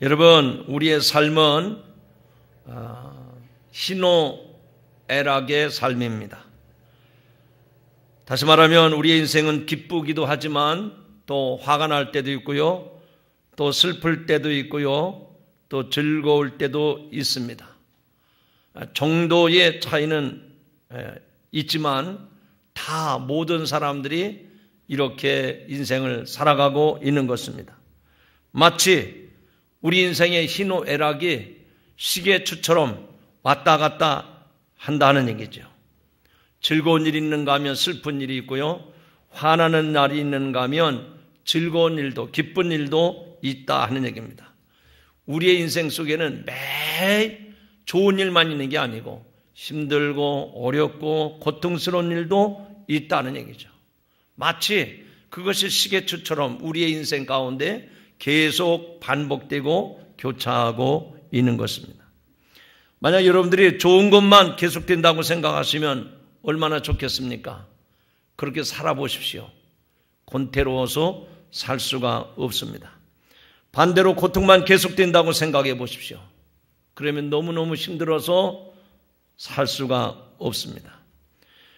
여러분, 우리의 삶은 희노애락의 아, 삶입니다. 다시 말하면 우리의 인생은 기쁘기도 하지만 또 화가 날 때도 있고요. 또 슬플 때도 있고요. 또 즐거울 때도 있습니다. 아, 정도의 차이는 있지만 다 모든 사람들이 이렇게 인생을 살아가고 있는 것입니다. 마치 우리 인생의 희노애락이 시계추처럼 왔다 갔다 한다는 얘기죠. 즐거운 일이 있는가 하면 슬픈 일이 있고요. 화나는 날이 있는가 하면 즐거운 일도 기쁜 일도 있다 하는 얘기입니다. 우리의 인생 속에는 매일 좋은 일만 있는 게 아니고 힘들고 어렵고 고통스러운 일도 있다는 얘기죠. 마치 그것이 시계추처럼 우리의 인생 가운데 계속 반복되고 교차하고 있는 것입니다. 만약 여러분들이 좋은 것만 계속된다고 생각하시면 얼마나 좋겠습니까? 그렇게 살아보십시오. 곤태로워서 살 수가 없습니다. 반대로 고통만 계속된다고 생각해 보십시오. 그러면 너무너무 힘들어서 살 수가 없습니다.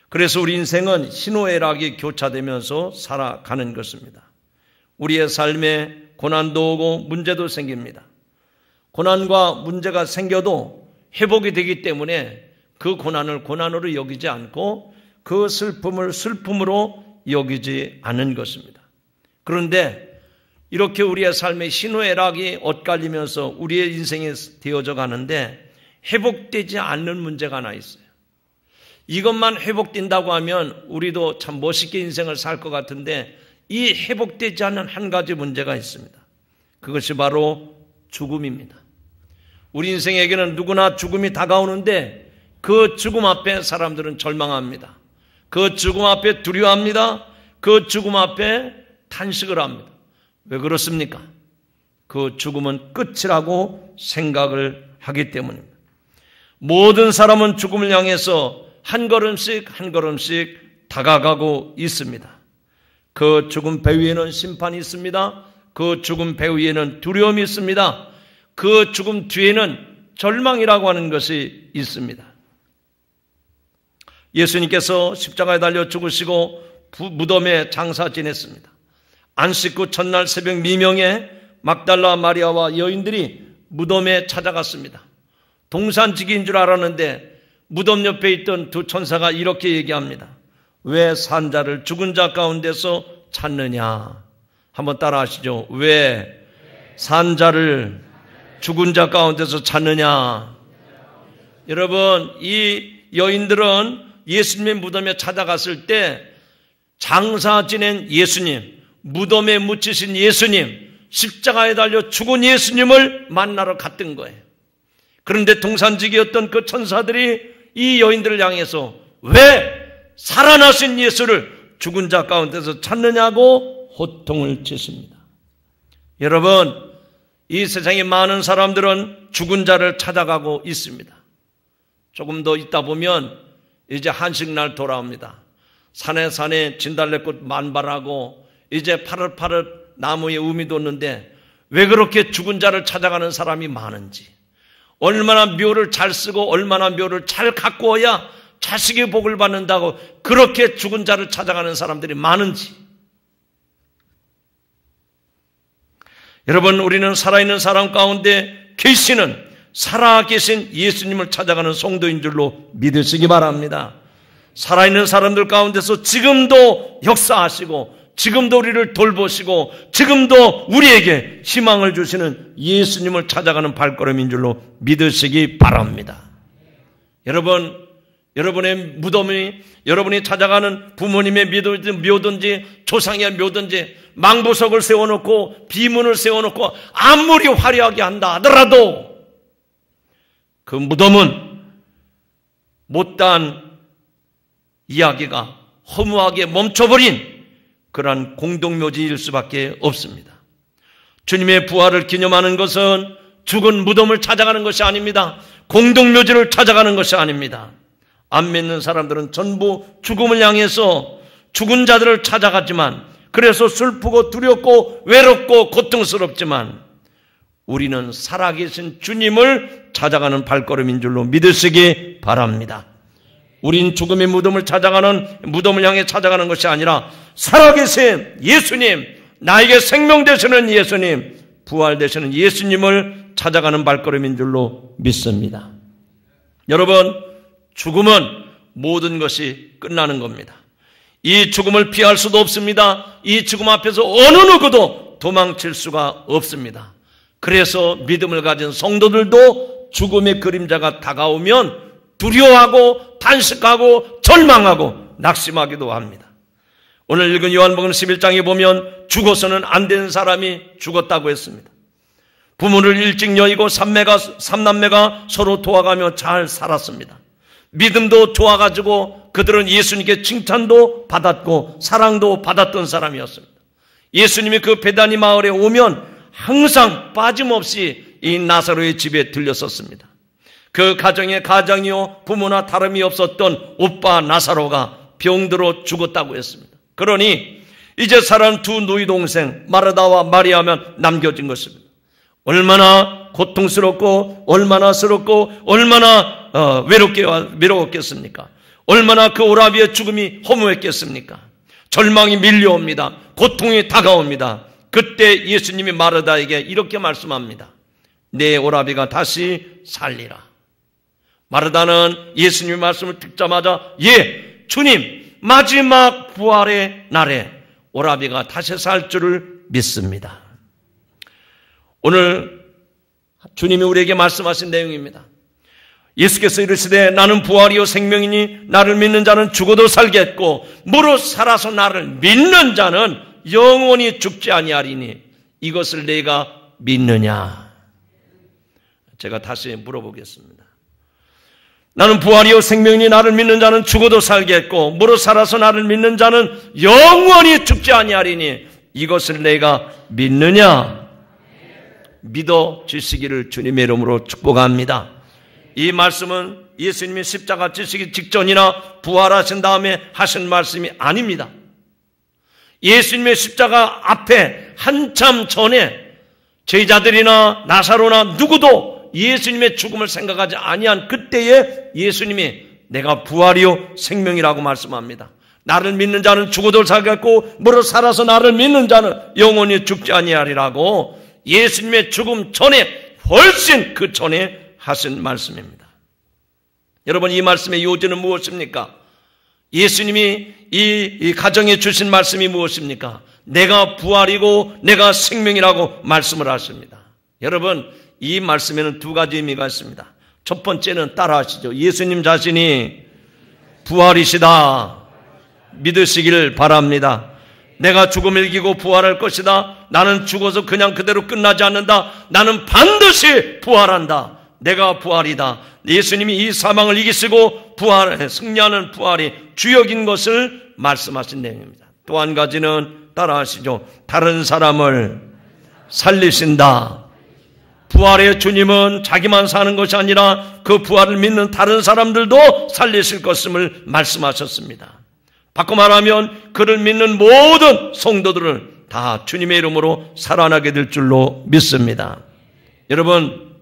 그래서 우리 인생은 희노애락이 교차되면서 살아가는 것입니다. 우리의 삶에 고난도 오고 문제도 생깁니다. 고난과 문제가 생겨도 회복이 되기 때문에 그 고난을 고난으로 여기지 않고 그 슬픔을 슬픔으로 여기지 않은 것입니다. 그런데 이렇게 우리의 삶의 신호애락이 엇갈리면서 우리의 인생에 되어져 가는데 회복되지 않는 문제가 하나 있어요. 이것만 회복된다고 하면 우리도 참 멋있게 인생을 살 것 같은데 이 회복되지 않는 한 가지 문제가 있습니다. 그것이 바로 죽음입니다. 우리 인생에게는 누구나 죽음이 다가오는데 그 죽음 앞에 사람들은 절망합니다. 그 죽음 앞에 두려워합니다. 그 죽음 앞에 탄식을 합니다. 왜 그렇습니까? 그 죽음은 끝이라고 생각을 하기 때문입니다. 모든 사람은 죽음을 향해서 한 걸음씩 한 걸음씩 다가가고 있습니다. 그 죽음 배 위에는 심판이 있습니다. 그 죽음 배 위에는 두려움이 있습니다. 그 죽음 뒤에는 절망이라고 하는 것이 있습니다. 예수님께서 십자가에 달려 죽으시고 무덤에 장사 지냈습니다. 안식구 첫날 새벽 미명에 막달라 마리아와 여인들이 무덤에 찾아갔습니다. 동산지기인 줄 알았는데 무덤 옆에 있던 두 천사가 이렇게 얘기합니다. 왜 산자를 죽은 자 가운데서 찾느냐? 한번 따라 하시죠. 왜 산자를 죽은 자 가운데서 찾느냐? 여러분, 이 여인들은 예수님의 무덤에 찾아갔을 때 장사 지낸 예수님, 무덤에 묻히신 예수님, 십자가에 달려 죽은 예수님을 만나러 갔던 거예요. 그런데 동산직이었던 그 천사들이 이 여인들을 향해서 왜 살아나신 예수를 죽은 자 가운데서 찾느냐고 호통을 치십니다. 여러분, 이 세상에 많은 사람들은 죽은 자를 찾아가고 있습니다. 조금 더 있다 보면 이제 한식날 돌아옵니다. 산에 산에 진달래꽃 만발하고 이제 파릇파릇 나무에 음이 돋는데 왜 그렇게 죽은 자를 찾아가는 사람이 많은지 얼마나 묘를 잘 쓰고 얼마나 묘를 잘 와야 자식의 복을 받는다고 그렇게 죽은 자를 찾아가는 사람들이 많은지 여러분 우리는 살아있는 사람 가운데 계시는 살아계신 예수님을 찾아가는 성도인 줄로 믿으시기 바랍니다. 살아있는 사람들 가운데서 지금도 역사하시고 지금도 우리를 돌보시고 지금도 우리에게 희망을 주시는 예수님을 찾아가는 발걸음인 줄로 믿으시기 바랍니다. 여러분, 여러분의 무덤이 여러분이 찾아가는 부모님의 묘든지 조상의 묘든지 망부석을 세워놓고 비문을 세워놓고 아무리 화려하게 한다 하더라도 그 무덤은 못다한 이야기가 허무하게 멈춰버린 그러한 공동묘지일 수밖에 없습니다. 주님의 부활을 기념하는 것은 죽은 무덤을 찾아가는 것이 아닙니다. 공동묘지를 찾아가는 것이 아닙니다. 안 믿는 사람들은 전부 죽음을 향해서 죽은 자들을 찾아갔지만 그래서 슬프고 두렵고 외롭고 고통스럽지만 우리는 살아계신 주님을 찾아가는 발걸음인 줄로 믿으시기 바랍니다. 우린 죽음의 무덤을 찾아가는 무덤을 향해 찾아가는 것이 아니라 살아계신 예수님, 나에게 생명 되시는 예수님, 부활 되시는 예수님을 찾아가는 발걸음인 줄로 믿습니다. 여러분, 죽음은 모든 것이 끝나는 겁니다. 이 죽음을 피할 수도 없습니다. 이 죽음 앞에서 어느 누구도 도망칠 수가 없습니다. 그래서 믿음을 가진 성도들도 죽음의 그림자가 다가오면 두려워하고 탄식하고 절망하고 낙심하기도 합니다. 오늘 읽은 요한복음 11장에 보면 죽어서는 안 되는 사람이 죽었다고 했습니다. 부모를 일찍 여의고 삼매가, 삼남매가 서로 도와가며 잘 살았습니다. 믿음도 좋아가지고 그들은 예수님께 칭찬도 받았고 사랑도 받았던 사람이었습니다. 예수님이 그 베다니 마을에 오면 항상 빠짐없이 이 나사로의 집에 들렸었습니다. 그 가정의 가장이요 부모나 다름이 없었던 오빠 나사로가 병들어 죽었다고 했습니다. 그러니 이제 살아난 두 누이 동생 마르다와 마리아면 남겨진 것입니다. 얼마나 고통스럽고 얼마나 스럽고 얼마나 어, 외롭게 외로웠겠습니까? 얼마나 그 오라비의 죽음이 허무했겠습니까? 절망이 밀려옵니다. 고통이 다가옵니다. 그때 예수님이 마르다에게 이렇게 말씀합니다. 내 오라비가 다시 살리라. 마르다는 예수님의 말씀을 듣자마자 예, 주님 마지막 부활의 날에 오라비가 다시 살 줄을 믿습니다. 오늘 주님이 우리에게 말씀하신 내용입니다. 예수께서 이르시되 나는 부활이요 생명이니 나를 믿는 자는 죽어도 살겠고 무릇 살아서 나를 믿는 자는 영원히 죽지 아니하리니 이것을 내가 믿느냐? 제가 다시 물어보겠습니다. 나는 부활이요 생명이니 나를 믿는 자는 죽어도 살겠고 무릇 살아서 나를 믿는 자는 영원히 죽지 아니하리니 이것을 내가 믿느냐? 믿어 주시기를 주님의 이름으로 축복합니다. 이 말씀은 예수님이 십자가 지시기 직전이나 부활하신 다음에 하신 말씀이 아닙니다. 예수님의 십자가 앞에 한참 전에 제자들이나 나사로나 누구도 예수님의 죽음을 생각하지 아니한 그때에 예수님이 내가 부활이요 생명이라고 말씀합니다. 나를 믿는 자는 죽어도 살겠고 무릇 살아서 나를 믿는 자는 영원히 죽지 아니하리라고 예수님의 죽음 전에 훨씬 그 전에 하신 말씀입니다. 여러분 이 말씀의 요지는 무엇입니까? 예수님이 이, 이 가정에 주신 말씀이 무엇입니까? 내가 부활이고 내가 생명이라고 말씀을 하십니다. 여러분 이 말씀에는 두 가지 의미가 있습니다. 첫 번째는 따라하시죠. 예수님 자신이 부활이시다. 믿으시기를 바랍니다. 내가 죽음을 이기고 부활할 것이다. 나는 죽어서 그냥 그대로 끝나지 않는다. 나는 반드시 부활한다. 내가 부활이다. 예수님이 이 사망을 이기시고 부활, 승리하는 부활이 주역인 것을 말씀하신 내용입니다. 또 한 가지는 따라하시죠. 다른 사람을 살리신다. 부활의 주님은 자기만 사는 것이 아니라 그 부활을 믿는 다른 사람들도 살리실 것임을 말씀하셨습니다. 바꿔 말하면 그를 믿는 모든 성도들을 다 주님의 이름으로 살아나게 될 줄로 믿습니다. 여러분,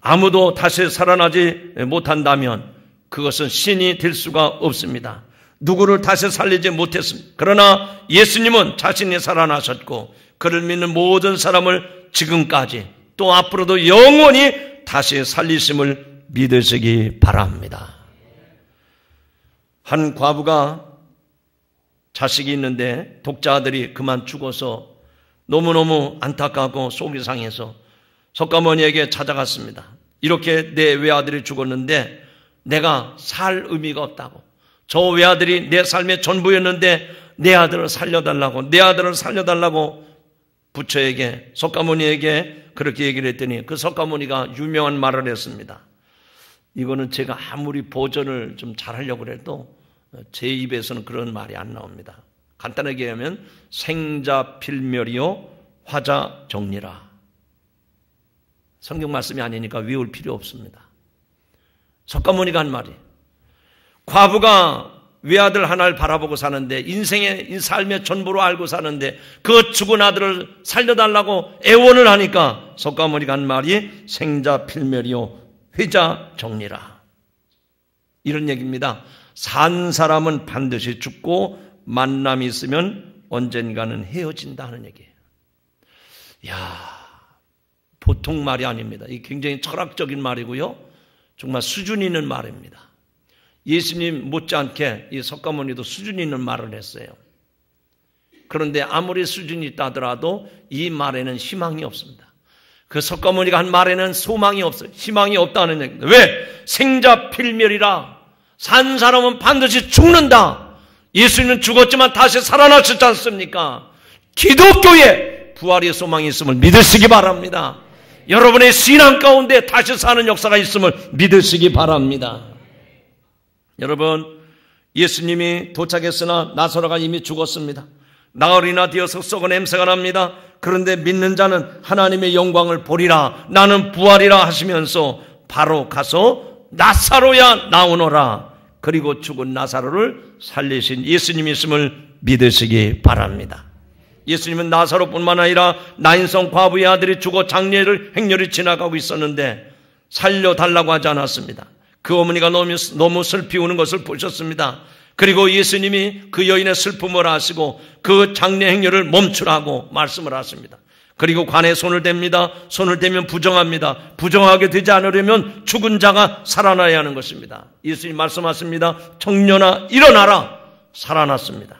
아무도 다시 살아나지 못한다면 그것은 신이 될 수가 없습니다. 누구를 다시 살리지 못했습니다. 그러나 예수님은 자신이 살아나셨고 그를 믿는 모든 사람을 지금까지 또 앞으로도 영원히 다시 살리심을 믿으시기 바랍니다. 한 과부가 자식이 있는데 독자들이 그만 죽어서 너무너무 안타깝고 속이 상해서 석가모니에게 찾아갔습니다. 이렇게 내 외아들이 죽었는데 내가 살 의미가 없다고. 저 외아들이 내 삶의 전부였는데 내 아들을 살려달라고, 내 아들을 살려달라고 부처에게, 석가모니에게 그렇게 얘기를 했더니 그 석가모니가 유명한 말을 했습니다. 이거는 제가 아무리 보전을 좀 잘하려고 해도 제 입에서는 그런 말이 안 나옵니다. 간단하게 하면 생자 필멸이요 화자 정리라. 성경 말씀이 아니니까 외울 필요 없습니다. 석가모니가 한 말이 과부가 외아들 하나를 바라보고 사는데 인생의 삶의 전부로 알고 사는데 그 죽은 아들을 살려달라고 애원을 하니까 석가모니가 한 말이 생자 필멸이요 회자 정리라 이런 얘기입니다. 산 사람은 반드시 죽고 만남이 있으면 언젠가는 헤어진다 하는 얘기예요. 야 보통 말이 아닙니다. 이 굉장히 철학적인 말이고요. 정말 수준 있는 말입니다. 예수님 못지않게 이 석가모니도 수준 있는 말을 했어요. 그런데 아무리 수준이 있다 하더라도 이 말에는 희망이 없습니다. 그 석가모니가 한 말에는 소망이 없어요. 희망이 없다는 얘기입니다. 왜? 생자 필멸이라 산 사람은 반드시 죽는다. 예수님은 죽었지만 다시 살아나셨지 않습니까? 기독교에 부활의 소망이 있음을 믿으시기 바랍니다. 여러분의 신앙 가운데 다시 사는 역사가 있음을 믿으시기 바랍니다. 여러분, 예수님이 도착했으나 나사로가 이미 죽었습니다. 나흘이나 되어서 썩은 냄새가 납니다. 그런데 믿는 자는 하나님의 영광을 보리라. 나는 부활이라 하시면서 바로 가서 나사로야 나오너라. 그리고 죽은 나사로를 살리신 예수님이 있음을 믿으시기 바랍니다. 예수님은 나사로뿐만 아니라 나인성 과부의 아들이 죽어 장례를 행렬이 지나가고 있었는데 살려달라고 하지 않았습니다. 그 어머니가 너무, 너무 슬피 우는 것을 보셨습니다. 그리고 예수님이 그 여인의 슬픔을 아시고 그 장례 행렬을 멈추라고 말씀을 하십니다. 그리고 관에 손을 댑니다. 손을 대면 부정합니다. 부정하게 되지 않으려면 죽은 자가 살아나야 하는 것입니다. 예수님 말씀하십니다. 청년아 일어나라 살아났습니다.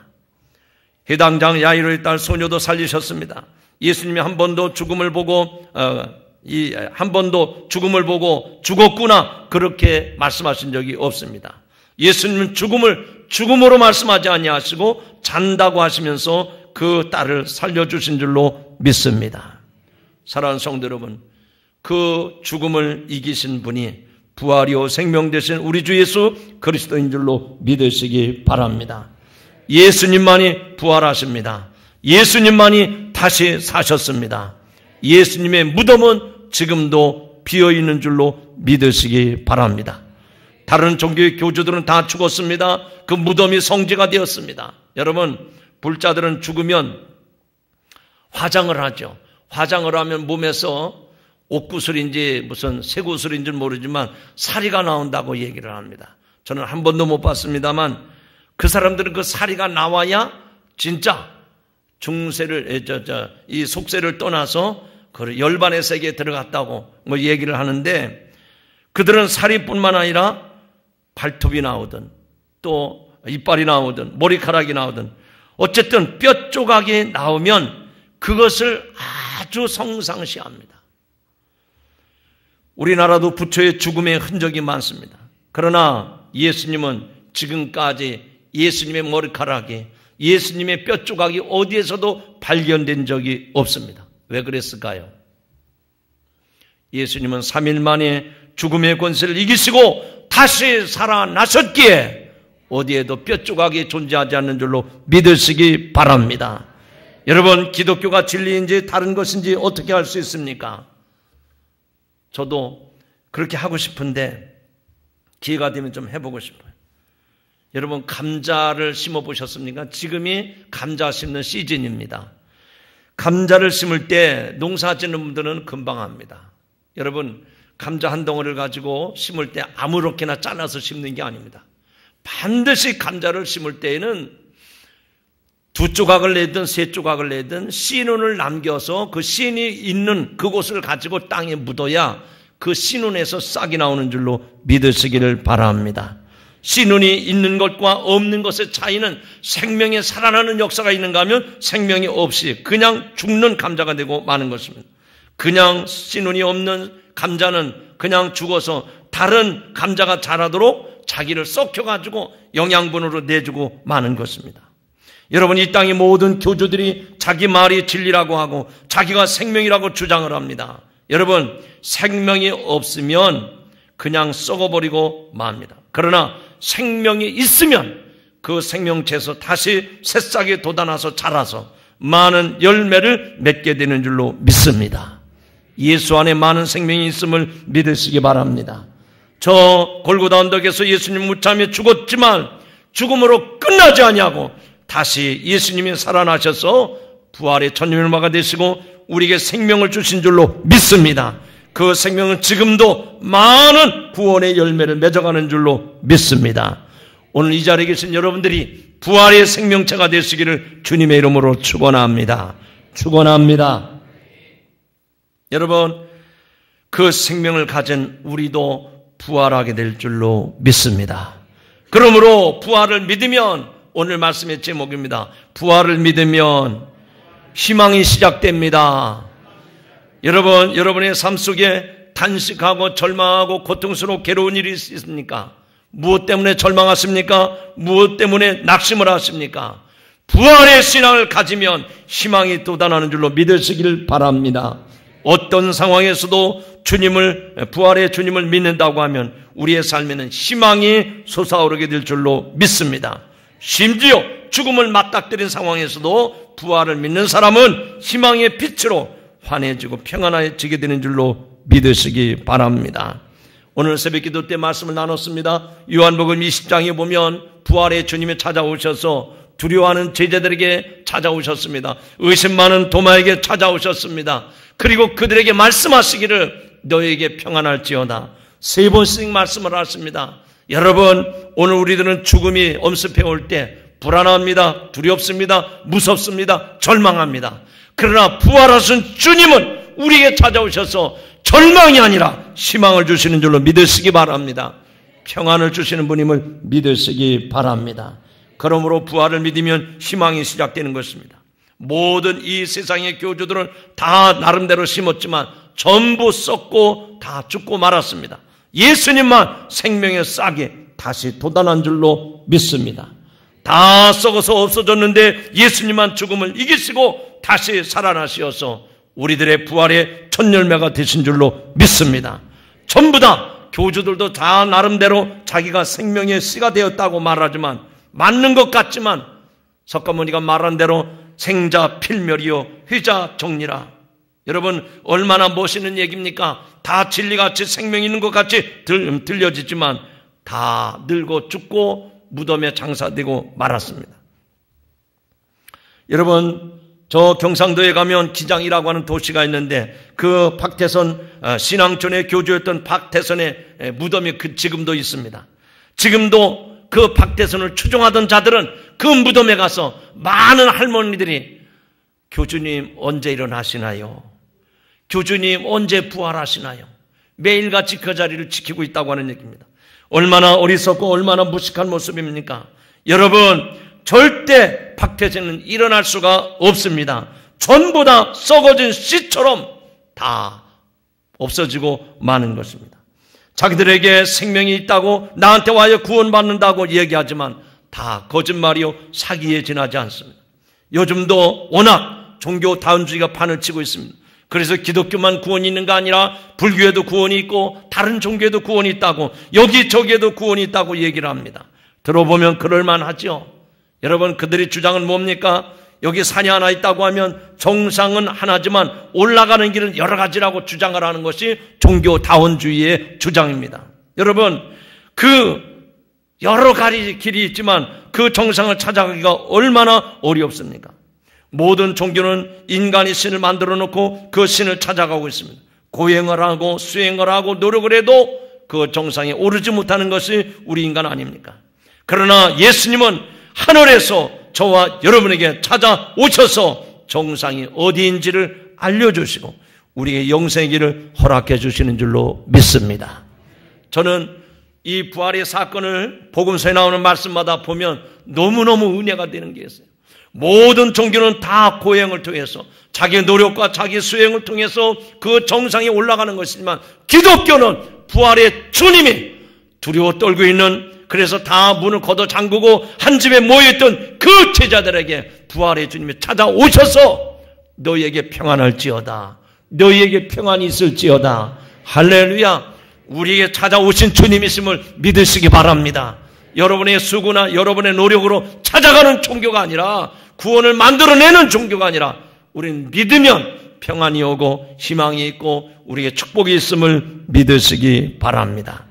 해당장 야이로의 딸 소녀도 살리셨습니다. 예수님이 한 번도 죽음을 보고 어, 이한 번도 죽음을 보고 죽었구나 그렇게 말씀하신 적이 없습니다. 예수님은 죽음을 죽음으로 말씀하지 아니하시고 잔다고 하시면서 그 딸을 살려주신 줄로 믿습니다. 사랑하는 성도 여러분, 그 죽음을 이기신 분이 부활이요 생명 되신 우리 주 예수 그리스도인 줄로 믿으시기 바랍니다. 예수님만이 부활하십니다. 예수님만이 다시 사셨습니다. 예수님의 무덤은 지금도 비어 있는 줄로 믿으시기 바랍니다. 다른 종교의 교주들은 다 죽었습니다. 그 무덤이 성지가 되었습니다. 여러분, 불자들은 죽으면 화장을 하죠. 화장을 하면 몸에서 옥구슬인지 무슨 쇠구슬인지 모르지만 사리가 나온다고 얘기를 합니다. 저는 한 번도 못 봤습니다만 그 사람들은 그 사리가 나와야 진짜 중세를, 저, 저, 이 속세를 떠나서 그 열반의 세계에 들어갔다고 뭐 얘기를 하는데 그들은 살이뿐만 아니라 발톱이 나오든 또 이빨이 나오든 머리카락이 나오든 어쨌든 뼈 조각이 나오면 그것을 아주 성상시합니다. 우리나라도 부처의 죽음의 흔적이 많습니다. 그러나 예수님은 지금까지 예수님의 머리카락이 예수님의 뼈 조각이 어디에서도 발견된 적이 없습니다. 왜 그랬을까요? 예수님은 3일 만에 죽음의 권세를 이기시고 다시 살아나셨기에 어디에도 뼈 조각이 존재하지 않는 줄로 믿으시기 바랍니다. 여러분, 기독교가 진리인지 다른 것인지 어떻게 할수 있습니까? 저도 그렇게 하고 싶은데 기회가 되면 좀 해보고 싶어요. 여러분, 감자를 심어 보셨습니까? 지금이 감자 심는 시즌입니다. 감자를 심을 때 농사 짓는 분들은 금방 합니다. 여러분, 감자 한 덩어리를 가지고 심을 때 아무렇게나 잘라서 심는 게 아닙니다. 반드시 감자를 심을 때에는 두 조각을 내든 세 조각을 내든 씨눈을 남겨서 그 씨눈이 있는 그곳을 가지고 땅에 묻어야 그 씨눈에서 싹이 나오는 줄로 믿으시기를 바랍니다. 씨눈이 있는 것과 없는 것의 차이는 생명에 살아나는 역사가 있는가 하면 생명이 없이 그냥 죽는 감자가 되고 마는 것입니다. 그냥 씨눈이 없는 감자는 그냥 죽어서 다른 감자가 자라도록 자기를 썩혀가지고 영양분으로 내주고 마는 것입니다. 여러분, 이 땅의 모든 교주들이 자기 말이 진리라고 하고 자기가 생명이라고 주장을 합니다. 여러분, 생명이 없으면 그냥 썩어버리고 맙니다. 그러나 생명이 있으면 그 생명체에서 다시 새싹이 돋아나서 자라서 많은 열매를 맺게 되는 줄로 믿습니다. 예수 안에 많은 생명이 있음을 믿으시기 바랍니다. 저 골고다 언덕에서 예수님 무참에 죽었지만 죽음으로 끝나지 아니하고 다시 예수님이 살아나셔서 부활의 천일마가 되시고 우리에게 생명을 주신 줄로 믿습니다. 그 생명은 지금도 많은 구원의 열매를 맺어가는 줄로 믿습니다. 오늘 이 자리에 계신 여러분들이 부활의 생명체가 되시기를 주님의 이름으로 축원합니다. 축원합니다. 여러분 그 생명을 가진 우리도 부활하게 될 줄로 믿습니다. 그러므로 부활을 믿으면 오늘 말씀의 제목입니다. 부활을 믿으면 희망이 시작됩니다. 여러분, 여러분의 삶 속에 단식하고 절망하고 고통스러워 괴로운 일이 있습니까? 무엇 때문에 절망하십니까? 무엇 때문에 낙심을 하십니까? 부활의 신앙을 가지면 희망이 돋아나는 줄로 믿으시길 바랍니다. 어떤 상황에서도 주님을, 부활의 주님을 믿는다고 하면 우리의 삶에는 희망이 솟아오르게 될 줄로 믿습니다. 심지어 죽음을 맞닥뜨린 상황에서도 부활을 믿는 사람은 희망의 빛으로 환해지고 평안해지게 되는 줄로 믿으시기 바랍니다. 오늘 새벽 기도 때 말씀을 나눴습니다. 요한복음 20장에 보면 부활의 주님이 찾아오셔서 두려워하는 제자들에게 찾아오셨습니다. 의심 많은 도마에게 찾아오셨습니다. 그리고 그들에게 말씀하시기를 너에게 평안할지어다. 세 번씩 말씀을 하십니다. 여러분, 오늘 우리들은 죽음이 엄습해 올 때 불안합니다. 두렵습니다. 무섭습니다. 절망합니다. 그러나 부활하신 주님은 우리에게 찾아오셔서 절망이 아니라 희망을 주시는 줄로 믿으시기 바랍니다. 평안을 주시는 분임을 믿으시기 바랍니다. 그러므로 부활을 믿으면 희망이 시작되는 것입니다. 모든 이 세상의 교주들은 다 나름대로 심었지만 전부 썩고 다 죽고 말았습니다. 예수님만 생명의 싹이 다시 돋아난 줄로 믿습니다. 다 썩어서 없어졌는데 예수님만 죽음을 이기시고 다시 살아나시어서 우리들의 부활의 첫 열매가 되신 줄로 믿습니다. 전부 다 교주들도 다 나름대로 자기가 생명의 씨가 되었다고 말하지만 맞는 것 같지만 석가모니가 말한 대로 생자 필멸이요 회자 정리라. 여러분 얼마나 멋있는 얘기입니까? 다 진리같이 생명 있는 것 같이 들, 들려지지만 다 늙고 죽고 무덤에 장사되고 말았습니다. 여러분 저 경상도에 가면 기장이라고 하는 도시가 있는데 그 박태선 어, 신앙촌의 교주였던 박태선의 무덤이 그 지금도 있습니다. 지금도 그 박태선을 추종하던 자들은 그 무덤에 가서 많은 할머니들이 교주님 언제 일어나시나요? 교주님 언제 부활하시나요? 매일같이 그 자리를 지키고 있다고 하는 얘기입니다. 얼마나 어리석고 얼마나 무식한 모습입니까? 여러분, 절대 박태진은 일어날 수가 없습니다. 전부 다 썩어진 씨처럼 다 없어지고 마는 것입니다. 자기들에게 생명이 있다고 나한테 와야 구원받는다고 얘기하지만 다 거짓말이요 사기에 지나지 않습니다. 요즘도 워낙 종교 다운주의가 판을 치고 있습니다. 그래서 기독교만 구원이 있는 거 아니라 불교에도 구원이 있고 다른 종교에도 구원이 있다고 여기저기에도 구원이 있다고 얘기를 합니다. 들어보면 그럴만하죠. 여러분 그들의 주장은 뭡니까? 여기 산이 하나 있다고 하면 정상은 하나지만 올라가는 길은 여러 가지라고 주장을 하는 것이 종교 다원주의의 주장입니다. 여러분 그 여러 가지 길이 있지만 그 정상을 찾아가기가 얼마나 어렵습니까? 모든 종교는 인간이 신을 만들어 놓고 그 신을 찾아가고 있습니다. 고행을 하고 수행을 하고 노력을 해도 그 정상에 오르지 못하는 것이 우리 인간 아닙니까? 그러나 예수님은 하늘에서 저와 여러분에게 찾아오셔서 정상이 어디인지를 알려주시고 우리의 영생의 길을 허락해 주시는 줄로 믿습니다. 저는 이 부활의 사건을 복음서에 나오는 말씀마다 보면 너무너무 은혜가 되는 게 있어요. 모든 종교는 다 고행을 통해서 자기 노력과 자기 수행을 통해서 그 정상에 올라가는 것이지만 기독교는 부활의 주님이 두려워 떨고 있는 그래서 다 문을 걷어 잠그고 한 집에 모여있던 그 제자들에게 부활의 주님이 찾아오셔서 너희에게 평안할지어다. 너희에게 평안이 있을지어다. 할렐루야. 우리에게 찾아오신 주님이심을 믿으시기 바랍니다. 여러분의 수고나 여러분의 노력으로 찾아가는 종교가 아니라 구원을 만들어내는 종교가 아니라 우리는 믿으면 평안이 오고 희망이 있고 우리의 축복이 있음을 믿으시기 바랍니다.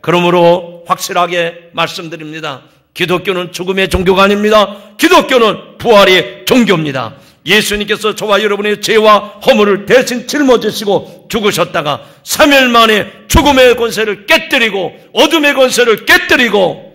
그러므로 확실하게 말씀드립니다. 기독교는 죽음의 종교가 아닙니다. 기독교는 부활의 종교입니다. 예수님께서 저와 여러분의 죄와 허물을 대신 짊어지시고 죽으셨다가 3일 만에 죽음의 권세를 깨뜨리고 어둠의 권세를 깨뜨리고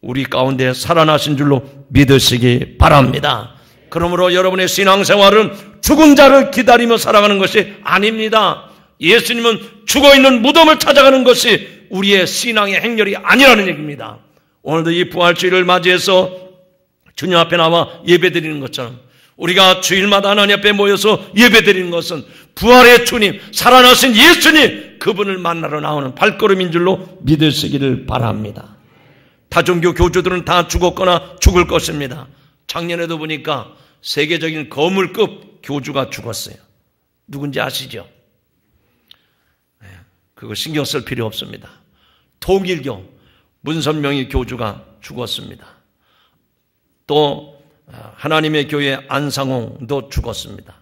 우리 가운데 살아나신 줄로 믿으시기 바랍니다. 그러므로 여러분의 신앙생활은 죽은 자를 기다리며 살아가는 것이 아닙니다. 예수님은 죽어 있는 무덤을 찾아가는 것이 우리의 신앙의 행렬이 아니라는 얘기입니다. 오늘도 이 부활주의를 맞이해서 주님 앞에 나와 예배드리는 것처럼 우리가 주일마다 하나님 앞에 모여서 예배드리는 것은 부활의 주님, 살아나신 예수님, 그분을 만나러 나오는 발걸음인 줄로 믿으시기를 바랍니다. 다종교 교주들은 다 죽었거나 죽을 것입니다. 작년에도 보니까 세계적인 거물급 교주가 죽었어요. 누군지 아시죠? 네, 그거 신경 쓸 필요 없습니다. 통일교 문선명이 교주가 죽었습니다. 또 아, 하나님의 교회 안상홍도 죽었습니다.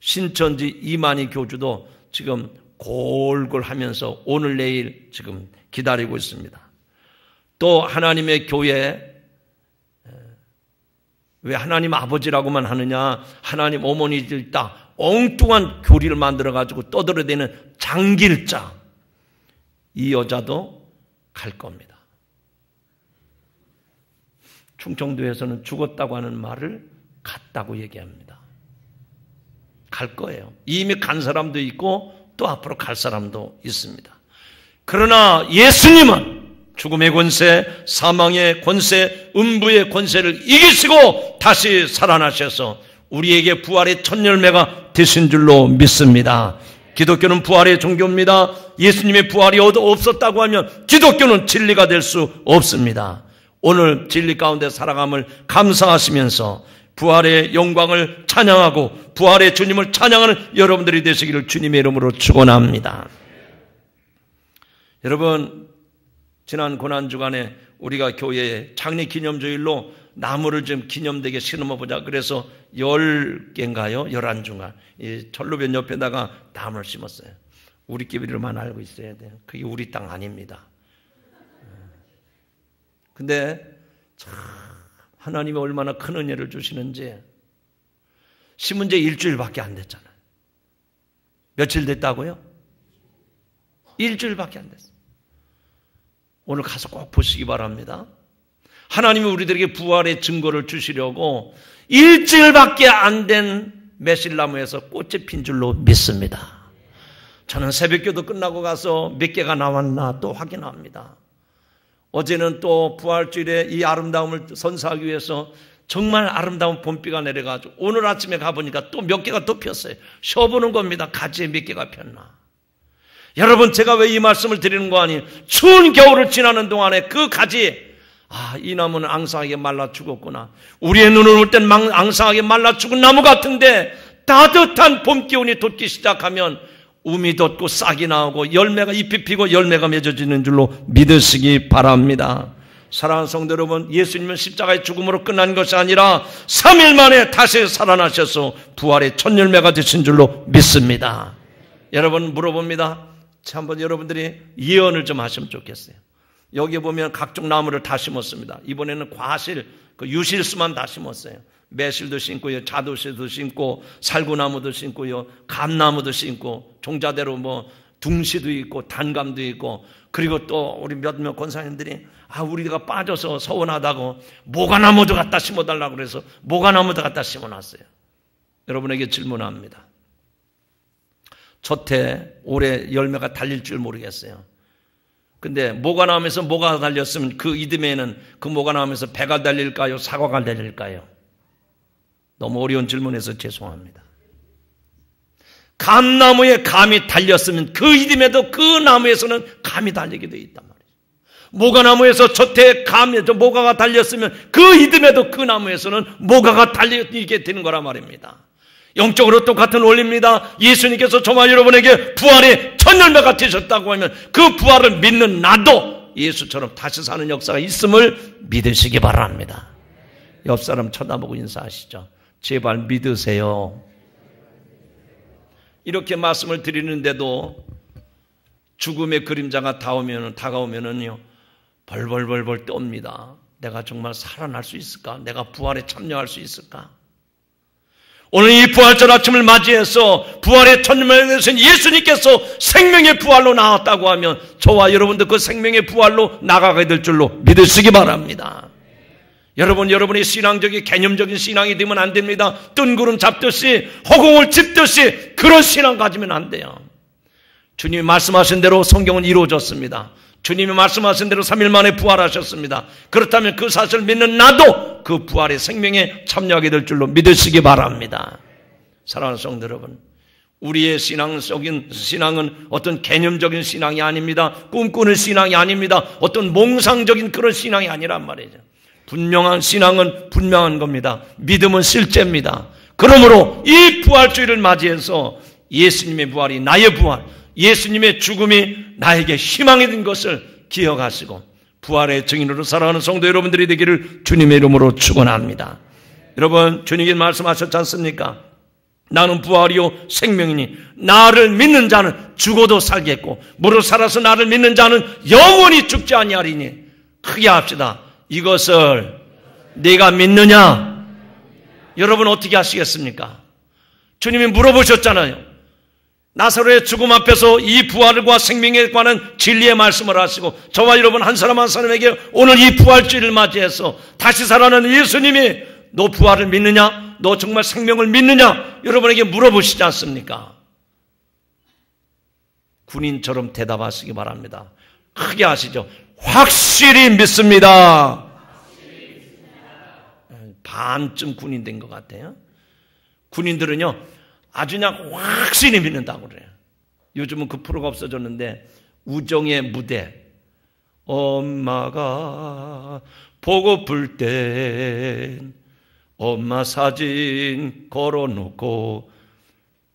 신천지 이만희 교주도 지금 골골 하면서 오늘 내일 지금 기다리고 있습니다. 또 하나님의 교회 왜 하나님 아버지라고만 하느냐 하나님 어머니들 있다 엉뚱한 교리를 만들어 가지고 떠들어대는 장길자 이 여자도 갈 겁니다. 충청도에서는 죽었다고 하는 말을 갔다고 얘기합니다. 갈 거예요. 이미 간 사람도 있고 또 앞으로 갈 사람도 있습니다. 그러나 예수님은 죽음의 권세, 사망의 권세, 음부의 권세를 이기시고 다시 살아나셔서 우리에게 부활의 첫 열매가 되신 줄로 믿습니다. 기독교는 부활의 종교입니다. 예수님의 부활이 없었다고 하면 기독교는 진리가 될 수 없습니다. 오늘 진리 가운데 살아감을 감사하시면서 부활의 영광을 찬양하고 부활의 주님을 찬양하는 여러분들이 되시기를 주님의 이름으로 축원합니다. 여러분 지난 고난 주간에 우리가 교회에 장례 기념주일로 나무를 좀 기념되게 심어 보자. 그래서 열 개인가요? 열한 중간 이 철로변 옆에다가 나무를 심었어요. 우리끼리만 알고 있어야 돼요. 그게 우리 땅 아닙니다. 근데 참 하나님이 얼마나 큰 은혜를 주시는지 심은 지 일주일밖에 안 됐잖아요. 며칠 됐다고요? 일주일밖에 안 됐어요. 오늘 가서 꼭 보시기 바랍니다. 하나님이 우리들에게 부활의 증거를 주시려고 일주일밖에 안 된 매실나무에서 꽃이 핀 줄로 믿습니다. 저는 새벽 교도 끝나고 가서 몇 개가 나왔나 또 확인합니다. 어제는 또 부활주일에 이 아름다움을 선사하기 위해서 정말 아름다운 봄비가 내려가지고 오늘 아침에 가보니까 또 몇 개가 또 폈어요. 쉬어보는 겁니다. 가지에 몇 개가 폈나. 여러분 제가 왜 이 말씀을 드리는 거 아니에요? 추운 겨울을 지나는 동안에 그 가지 아, 이 나무는 앙상하게 말라 죽었구나. 우리의 눈을 올 땐 앙상하게 말라 죽은 나무 같은데 따뜻한 봄 기운이 돋기 시작하면 um이 돋고 싹이 나오고 열매가 잎이 피고 열매가 맺어지는 줄로 믿으시기 바랍니다. 사랑하는 성도 여러분, 예수님은 십자가의 죽음으로 끝난 것이 아니라 3일 만에 다시 살아나셔서 부활의 첫 열매가 되신 줄로 믿습니다. 여러분 물어봅니다. 한번 여러분들이 예언을 좀 하시면 좋겠어요. 여기 보면 각종 나무를 다 심었습니다. 이번에는 과실, 그 유실수만 다 심었어요. 매실도 심고요, 자도실도 심고, 살구나무도 심고요, 감나무도 심고, 종자대로 뭐 둥시도 있고, 단감도 있고, 그리고 또 우리 몇몇 권사님들이 아 우리가 빠져서 서운하다고 모가나무도 갖다 심어달라고 그래서 모가나무도 갖다 심어놨어요. 여러분에게 질문합니다. 저태 올해 열매가 달릴 줄 모르겠어요. 근데 모가 나오면서 모가 달렸으면 그 이듬해에는 그 모가 나오면서 배가 달릴까요? 사과가 달릴까요? 너무 어려운 질문에서 죄송합니다. 감나무에 감이 달렸으면 그 이듬해도 그 나무에서는 감이 달리게 되어 있단 말이죠. 모가나무에서 저태 감에 모가가 달렸으면 그 이듬해도 그 나무에서는 모가가 달리게 되는 거란 말입니다. 영적으로 똑같은 원리입니다. 예수님께서 저와 여러분에게 부활의 첫 열매가 되셨다고 하면 그 부활을 믿는 나도 예수처럼 다시 사는 역사가 있음을 믿으시기 바랍니다. 옆 사람 쳐다보고 인사하시죠. 제발 믿으세요. 이렇게 말씀을 드리는데도 죽음의 그림자가 다오면 다가오면은요 벌벌벌벌 떱니다. 내가 정말 살아날 수 있을까? 내가 부활에 참여할 수 있을까? 오늘 이 부활절 아침을 맞이해서 부활의 천년만에 되신 예수님께서 생명의 부활로 나왔다고 하면 저와 여러분도 그 생명의 부활로 나가게 될 줄로 믿으시기 바랍니다. 여러분, 여러분의 신앙적인 개념적인 신앙이 되면 안 됩니다. 뜬구름 잡듯이 허공을 짚듯이 그런 신앙 가지면 안 돼요. 주님이 말씀하신 대로 성경은 이루어졌습니다. 주님이 말씀하신 대로 3일 만에 부활하셨습니다. 그렇다면 그 사실을 믿는 나도 그 부활의 생명에 참여하게 될 줄로 믿으시기 바랍니다. 사랑하는 성도 여러분, 우리의 신앙적인 신앙은 어떤 개념적인 신앙이 아닙니다. 꿈꾸는 신앙이 아닙니다. 어떤 몽상적인 그런 신앙이 아니란 말이죠. 분명한 신앙은 분명한 겁니다. 믿음은 실제입니다. 그러므로 이 부활주의를 맞이해서 예수님의 부활이 나의 부활, 예수님의 죽음이 나에게 희망이 된 것을 기억하시고 부활의 증인으로 살아가는 성도 여러분들이 되기를 주님의 이름으로 축원합니다. 여러분 주님이 말씀하셨지 않습니까? 나는 부활이요 생명이니 나를 믿는 자는 죽어도 살겠고 무릇 살아서 나를 믿는 자는 영원히 죽지 아니하리니 크게 합시다. 이것을 네가 믿느냐? 여러분 어떻게 하시겠습니까? 주님이 물어보셨잖아요. 나사로의 죽음 앞에서 이 부활과 생명에 관한 진리의 말씀을 하시고 저와 여러분 한 사람 한 사람에게 오늘 이 부활주의를 맞이해서 다시 살아나는 예수님이 너 부활을 믿느냐? 너 정말 생명을 믿느냐? 여러분에게 물어보시지 않습니까? 군인처럼 대답하시기 바랍니다. 크게 하시죠. 확실히 믿습니다. 반쯤 군인 된 것 같아요. 군인들은요, 아주 그냥 확실히 믿는다고 그래요. 요즘은 그 프로가 없어졌는데 우정의 무대 엄마가 보고플 땐 엄마 사진 걸어놓고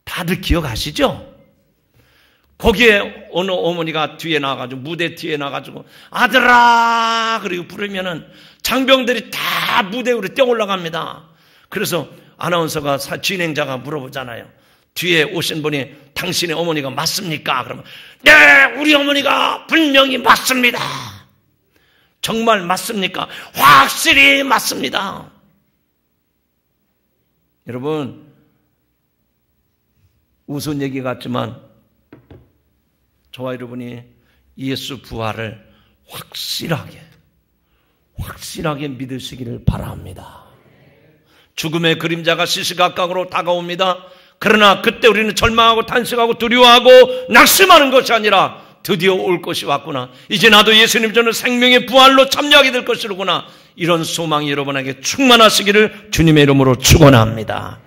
다들 기억하시죠? 거기에 어느 어머니가 뒤에 나가지고 무대 뒤에 나가지고 아들아 그리고 부르면은 장병들이 다 무대 위로 뛰어 올라갑니다. 그래서 아나운서가 진행자가 물어보잖아요. 뒤에 오신 분이 당신의 어머니가 맞습니까? 그러면 네, 우리 어머니가 분명히 맞습니다. 정말 맞습니까? 확실히 맞습니다. 여러분, 우스운 얘기 같지만 저와 여러분이 예수 부활을 확실하게, 확실하게 믿으시기를 바랍니다. 죽음의 그림자가 시시각각으로 다가옵니다. 그러나 그때 우리는 절망하고 탄식하고 두려워하고 낙심하는 것이 아니라 드디어 올 것이 왔구나. 이제 나도 예수님 전에 생명의 부활로 참여하게 될 것이로구나. 이런 소망이 여러분에게 충만하시기를 주님의 이름으로 축원합니다.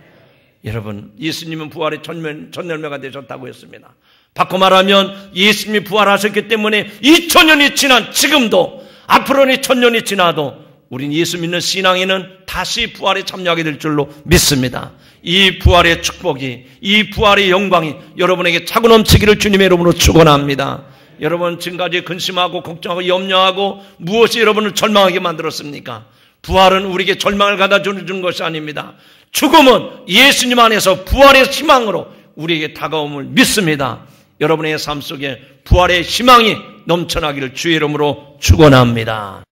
여러분, 예수님은 부활의 전면, 전열매가 되셨다고 했습니다. 바꿔 말하면 예수님이 부활하셨기 때문에 2000년이 지난 지금도 앞으로는 1000년이 지나도 우린 예수 믿는 신앙에는 다시 부활에 참여하게 될 줄로 믿습니다. 이 부활의 축복이, 이 부활의 영광이 여러분에게 차고 넘치기를 주님의 이름으로 축원합니다. 여러분 지금까지 근심하고 걱정하고 염려하고 무엇이 여러분을 절망하게 만들었습니까? 부활은 우리에게 절망을 가다 주는 것이 아닙니다. 죽음은 예수님 안에서 부활의 희망으로 우리에게 다가옴을 믿습니다. 여러분의 삶 속에 부활의 희망이 넘쳐나기를 주의 이름으로 축원합니다.